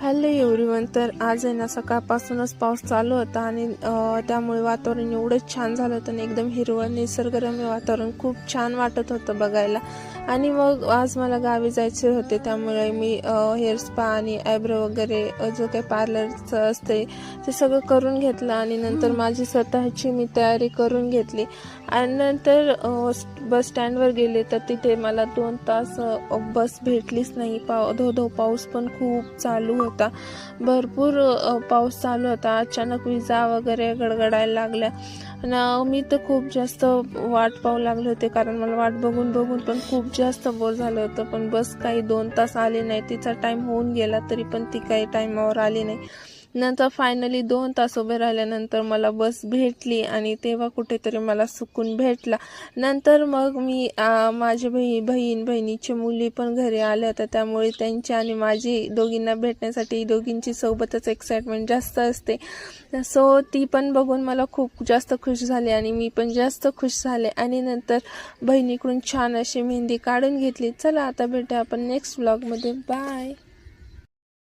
Hello everyone तर आज आहे ना सकाळपासूनच पाऊस चालू होता आणि त्यामुळे वातावरण एवढंच छान झालं होतं आणि एकदम हिरवळ निसर्गरम्य वातावरण खूप छान वाटत होतं बघायला. आणि मग आज मला गावी जायचे होते त्यामुळे मी हेअर स्पा आणि आयब्रो वगैरे जो काही पार्लरचं असते ते सगळं करून घेतलं आणि नंतर माझी स्वतःची मी तयारी करून घेतली. आणि नंतर बस स्टँडवर गेले तर तिथे मला दोन तास बस भेटलीच नाही. पाव धो धो पाऊस पण खूप चालू होता. भरपूर पाऊस चालू होता. अचानक विजा वगैरे गडगडायला लागल्या. आणि मी तर खूप जास्त वाट पाहू लागले होते. कारण मला वाट बघून बघून पण खूप जास्त बोर झालं होतं. पण बस काही दोन तास आली नाही. तिचा टाईम होऊन गेला तरी पण ती काही टायमावर आली नाही. नंतर फायनली दोन तास उभे राहिल्यानंतर मला बस भेटली आणि तेव्हा कुठेतरी मला सुकून भेटला. नंतर मग मी माझ्या बही बहीण बहिणीची मुली पण घरी आल्या होत्या. त्यामुळे त्यांची आणि माझी दोघींना भेटण्यासाठी दोघींची सोबतच एक्साइटमेंट जास्त असते. सो ती पण बघून मला खूप जास्त खुश झाली आणि मी पण जास्त खुश झाले. आणि नंतर बहिणीकडून छान अशी मेहंदी काढून घेतली. चला आता भेटूया आपण नेक्स्ट ब्लॉगमध्ये बाय